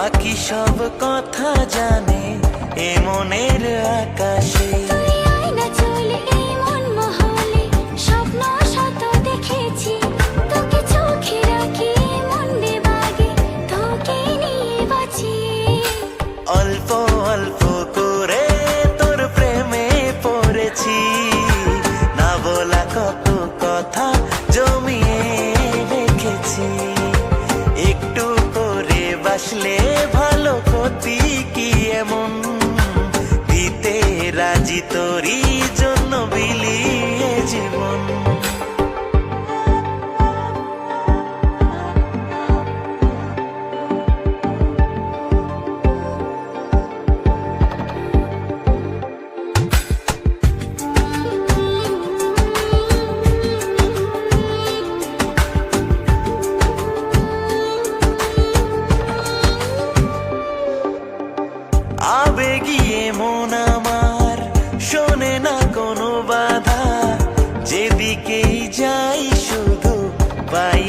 বাকি সব কথা জানে এ মনের আকাশে। বাসলে ভালো ক্ষতি কি এমন? দিতে রাজি তোরই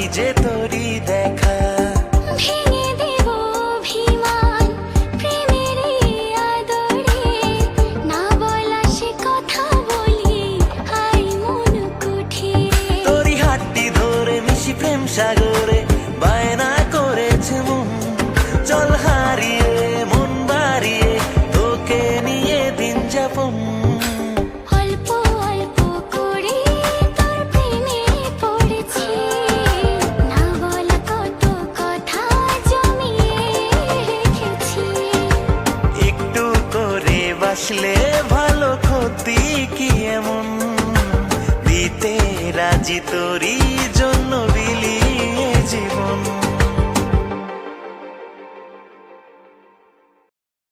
যে তোরি দেখা। ভেঙে দেব অভিমান প্রেমের আদরে। না বলা সে কথা বলি হাই মন কুঠিরে। তোরই হাতটি ধরে মিশি প্রেম সাগরে। জমিয়ে রেখেছি